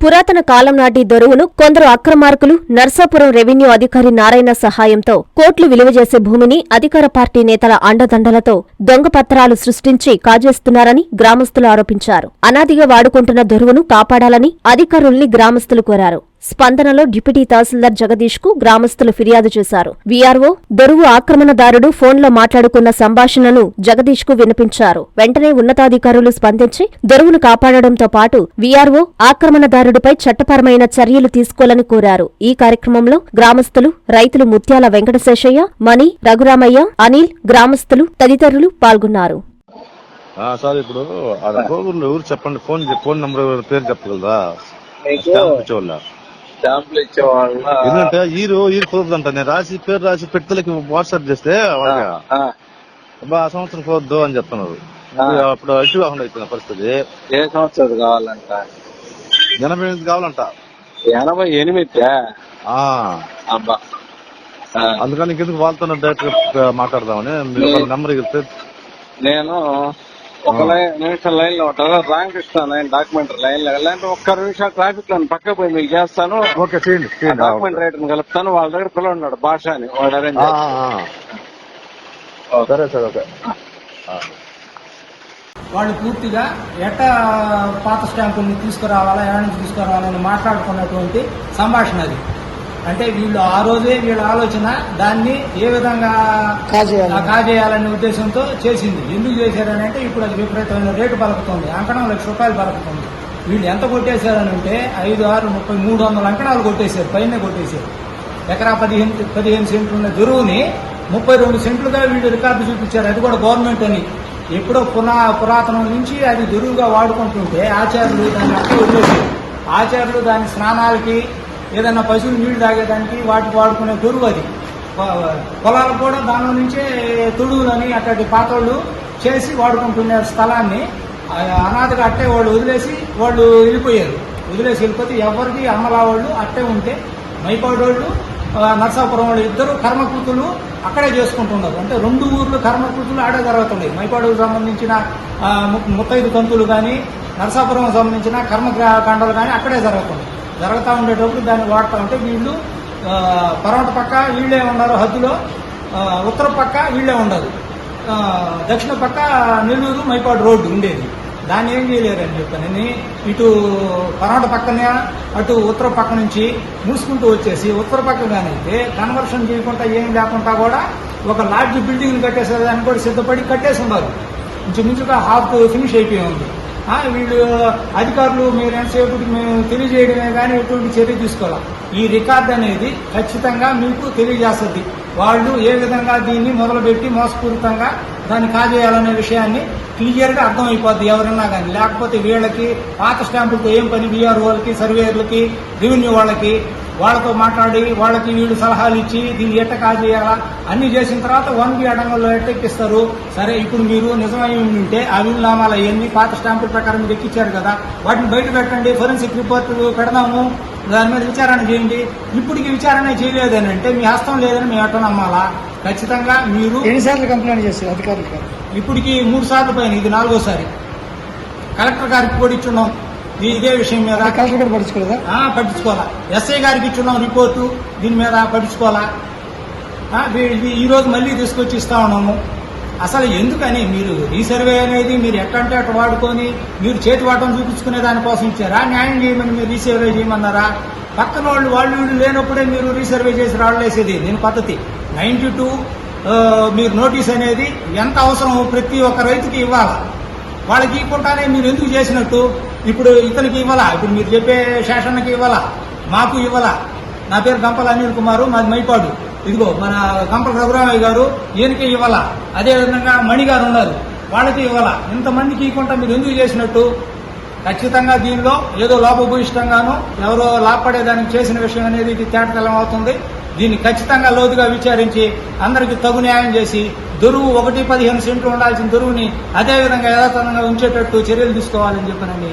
పురాతన కాలం నాటి దొరువును కొందరు అక్రమార్కులు నర్సాపురం రెవెన్యూ అధికారి నారాయణ సహాయంతో కోట్లు విలువ చేసే భూమిని అధికార పార్టీ నేతల అండదండలతో దొంగ పత్రాలు సృష్టించి కాజేస్తున్నారని గ్రామస్తులు ఆరోపించారు. అనాదిగా వాడుకుంటున్న దొరువును కాపాడాలని అధికారుల్ని గ్రామస్తులు కోరారు. స్పందనలో డిప్యూటీ తహసీల్దార్ జగదీష్కు గ్రామస్తులు ఫిర్యాదు చేశారు. వీఆర్ఓ దొరువు ఆక్రమణదారుడు ఫోన్లో మాట్లాడుకున్న సంభాషణను జగదీష్కు వినిపించారు. వెంటనే ఉన్నతాధికారులు స్పందించి దొరువును కాపాడడంతో పాటు వీఆర్ఓ ఆక్రమణదారుడిపై చట్టపరమైన చర్యలు తీసుకోవాలని కోరారు. ఈ కార్యక్రమంలో గ్రామస్తులు రైతులు ముత్యాల వెంకటశేషయ్య మణి రఘురామయ్య అనిల్ గ్రామస్తులు తదితరులు పాల్గొన్నారు. ఆ, సార్ ఇప్పుడు ఆ కోవూరులో ఎవరు చెప్పండి? ఫోన్ ఫోన్ నంబర్ పేరు చెప్పగలరా? స్టాంపులు ఇచ్చేవాళ్ళ. ఎందుకంటే ఈరు ఈరు కుదరదంట. నేను రాసి పేరు రాసి పెట్టలకి వాట్సాప్ చేస్తే వాళ్ళకి ఆ, అబ్బా, ఆ సంవత్సరం కుదరదు అని చెప్తున్నారు. అప్పుడు అటు కాకుండా పరిస్థితి. ఏ సంవత్సరం కావాలంట? ఎనభై ఎనిమిది కావాలంట. ఎనభై ఎనిమిది? ఆ. అబ్బా. అందుకని ఇంకెందుకు వాళ్ళతో డైరెక్ట్ మాట్లాడదామని. వాళ్ళ నెంబర్ ఇస్తే నేను ఒక లైన్ నిమిషం లైన్లో ఉంటాను రామకృష్ణ లైన్ డాక్యుమెంట్ లైన్లో. లేదంటే ఒక్క నిమిషం ట్రాఫిక్లో పక్క పోయి మీకు చేస్తాను. ఓకే చేయండి డాక్యుమెంట్ రైటర్ కలుపుతాను. వాళ్ళ దగ్గర పిల్లలు ఉన్నాడు భాష అని వాడు అరేంజ్ ఆ, ఆ, ఆ. సరే సరే ఓకే. ఆ. వాళ్ళు పూర్తిగా ఎట్ట పాత స్టాంపుల్ని తీసుకురావాలా ఎక్కడి నుంచి తీసుకురావాలని మాట్లాడుకున్నటువంటి సంభాషణ అది. అంటే వీళ్ళు ఆ రోజే వీళ్ళ ఆలోచన దాన్ని ఏ విధంగా కాజేయాలనే ఉద్దేశంతో చేసింది. ఎందుకు చేశారని అంటే ఇప్పుడు అది విపరీతమైన రేటు పలుకుతుంది. అంకణం లక్ష రూపాయలు పలుకుతుంది. వీళ్ళు ఎంత కొట్టేశారని అంటే ఐదు ఆరు ముప్పై మూడు వందల అంకణాలు కొట్టేశారు. పైన కొట్టేశారు. ఎకరా పదిహేను పదిహేను సెంట్లు ఉన్న దొరువుని ముప్పై రెండు సెంట్లుగా వీళ్ళు రికార్డు చూపించారు. అది కూడా గవర్నమెంట్ అని. ఎప్పుడో పునా పురాతనం నుంచి అది దొరువుగా వాడుకుంటుంటే ఆచార్యులు దాన్ని వదిలేశారు ఆచార్యులు దాని స్నానాలకి ఏదైనా పశువులు నీళ్ళు తాగేదానికి వాటికి వాడుకునే గొరువు అది. పొలాలు కూడా దానిలో నుంచే తొడుగులని అట్లాంటి పాత్రలు చేసి వాడుకుంటున్న స్థలాన్ని అనాథగా అట్టే వాళ్ళు వదిలేసి వాళ్ళు వెళ్ళిపోయారు. వదిలేసి వెళ్ళిపోతే ఎవరికి అమ్మలా వాళ్ళు అట్టే ఉంటే మైపాడు వాళ్ళు నరసాపురం వాళ్ళు ఇద్దరు కర్మకృతులు అక్కడే చేసుకుంటున్నారు. అంటే రెండు ఊర్లు కర్మకృతులు ఆడే జరుగుతున్నాయి మైపాడుకు సంబంధించిన ముప్పై ము- తంతులు కానీ నరసాపురం సంబంధించిన కర్మకాండాలు కానీ అక్కడే జరుగుతున్నాయి. జరుగుతూ ఉండేటప్పుడు దాన్ని వాడుతూ ఉంటే వీళ్ళు ఆ, పక్క వీళ్ళే ఉన్నారు హద్దులో ఉత్తర పక్క వీళ్ళే ఉండదు దక్షిణ పక్క నెల్లూరు మైపాడు రోడ్డు ఉండేది. దాన్ని ఏం చేయలేరని చెప్పానని ఇటు పరమట పక్కనే అటు ఉత్తర పక్క నుంచి మూసుకుంటూ వచ్చేసి ఉత్తర పక్క కానైతే కన్వర్షన్ చేయకుండా ఏం లేకుండా కూడా ఒక లార్జ్ బిల్డింగ్ కట్టేసేదాన్ని కూడా సిద్ధపడి కట్టేసి ఉన్నారు ఇంచుమించుగా హాఫ్ ఫినిష్ అయిపోయి ఉంది. వీళ్ళు అధికారులు మీరు ఎంతసేపటికి మేము తెలియజేయడమే కానీ ఎటువంటి చర్య తీసుకోవాలి? ఈ రికార్డ్ అనేది ఖచ్చితంగా మీకు తెలియజేస్తుంది. వాళ్ళు ఏ విధంగా దీన్ని మొదలుపెట్టి మోసపూరితంగా దాన్ని కాజేయాలనే విషయాన్ని క్లియర్గా అర్థమైపోద్ది ఎవరన్నా కానీ. లేకపోతే వీళ్ళకి పాత స్టాంపులతో ఏం పని? బీఆర్ఓలకి సర్వేయర్లకి రెవెన్యూ వాళ్ళకి వాళ్ళతో మాట్లాడి వాళ్ళకి వీళ్ళు సలహాలు ఇచ్చి దీన్ని ఎట్ట కాజేయాలా అన్ని చేసిన తర్వాత వన్ బి అడంగంలో ఎట్టెక్కిస్తారు. సరే ఇప్పుడు మీరు నిజమై ఉంటే ఆ వీలునామాలు అవన్నీ పాత స్టాంపుల ప్రకారం మీరు ఎక్కించారు కదా వాటిని బయట పెట్టండి ఫోరెన్సిక్ రిపోర్ట్ పెడదాము. దాని మీద విచారణ చేయండి. ఇప్పటికి విచారణ చేయలేదని అంటే మీ హస్తం లేదని మేము ఎట్ట నమ్మాలా? ఖచ్చితంగా మీరు ఎన్నిసార్లు కంప్లైంట్ చేశారు అధికారులు ఇప్పటికి మూడు సార్లు పైన ఇది నాలుగోసారి. కలెక్టర్ గారికి కూడా ఇచ్చున్నాం. ఇదే విషయం మీద కలెక్టర్ పడుచుకోలేదా ఆ, పట్టించుకోవాలా? ఎస్ఐ గారికి ఇచ్చున్నాం రిపోర్టు దీని మీద పట్టించుకోవాలా? ఆ, వీ- ఇది ఈ రోజు మళ్ళీ తీసుకొచ్చి ఇస్తా ఉన్నాము. అసలు ఎందుకని మీరు రీసర్వే అనేది మీరు ఎట్టంటే అటు వాడుకొని మీరు చేతి వాటం చూపించుకునే దానికోసం ఇచ్చారా? న్యాయం చేయమని మీరు రీసర్వే చేయమన్నారా? పక్కన వాళ్ళు వాళ్ళు వీళ్ళు లేనప్పుడే మీరు రీసర్వే చేసి రాళ్ళేసేది దీని పద్ధతి. నైన్టీ టూ మీరు నోటీస్ అనేది ఎంత అవసరం ప్రతి ఒక్క రైతుకి ఇవ్వాలి? వాళ్ళకి ఇవ్వకుండానే మీరు ఎందుకు చేసినట్టు? ఇప్పుడు ఇతనికి ఇవ్వాలా? ఇప్పుడు మీరు చెప్పే శేషన్నకి ఇవ్వాలా? మాకు ఇవ్వాలా? నా పేరు గంపల అనిల్ కుమారు మాది మైపాడు. ఇదిగో మన గంపల రఘురామయ్య గారు ఈయనకి ఇవ్వాలా? అదేవిధంగా మణి గారు ఉన్నారు వాళ్ళకి ఇవ్వాలా? ఇంతమందికి ఇవ్వకుండా మీరు ఎందుకు చేసినట్టు? ఖచ్చితంగా దీనిలో ఏదో లోపభూయిష్టంగాను ఎవరో లాభపడేదానికి చేసిన విషయం అనేది ఇది తేటతెల్లం అవుతుంది. దీన్ని ఖచ్చితంగా లోతుగా విచారించి అందరికీ తగు న్యాయం చేసి దొరువు ఒకటి పదిహేను సెంట్లు ఉండాల్సిన దొరువుని అదే విధంగా యథాతథంగా ఉంచేటట్టు చర్యలు తీసుకోవాలని చెప్పనని